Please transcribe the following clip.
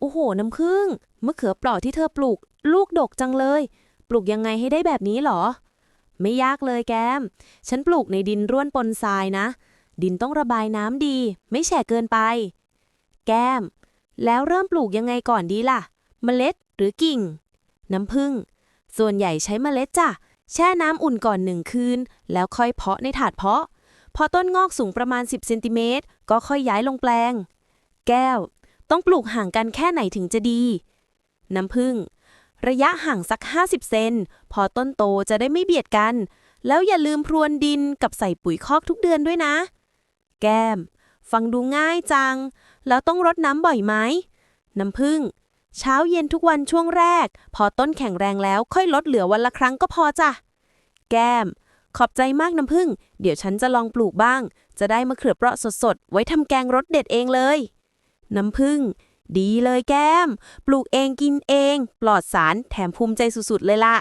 โอ้โห น้ำผึ้งมะเขือเปราะที่เธอปลูก ลูกดกจังเลย ปลูกยังไงให้ได้แบบนี้หรอ ไม่ยากเลยแกม ฉันปลูกในดินร่วนปนทรายนะ ดินต้องระบายน้ำดี ไม่แฉะเกินไป แก้ม แล้วเริ่มปลูกยังไงก่อนดีล่ะ เมล็ดหรือกิ่ง น้ำผึ้งส่วนใหญ่ใช้เมล็ดจ้ะ แช่น้ำอุ่นก่อนหนึ่งคืน แล้วค่อยเพาะในถาดเพาะ พอต้นงอกสูงประมาณ 10เซนติเมตรก็ค่อยย้ายลงแปลง แก้ว ต้องปลูกห่างกันแค่ไหนถึงจะดี น้ำผึ้งระยะห่างสัก 50 เซน พอต้นโตจะได้ไม่เบียดกัน แล้วอย่าลืมพรวนดินกับใส่ปุ๋ยคอกทุกเดือนด้วยนะ แก้ม ฟังดูง่ายจัง แล้วต้องรดน้ำบ่อยไหม น้ำผึ้งเช้าเย็นทุกวันช่วงแรก พอต้นแข็งแรงแล้วค่อยลดเหลือวันละครั้งก็พอจ้ะ แก้ม ขอบใจมากน้ำผึ้งเดี๋ยวฉันจะลองปลูกบ้าง จะได้มะเขือเปราะสดๆ ไว้ทำแกงรสเด็ดเองเลย น้ำผึ้งดีเลยแก้ม ปลูกเองกินเอง ปลอดสารแถมภูมิใจสุดๆเลยล่ะ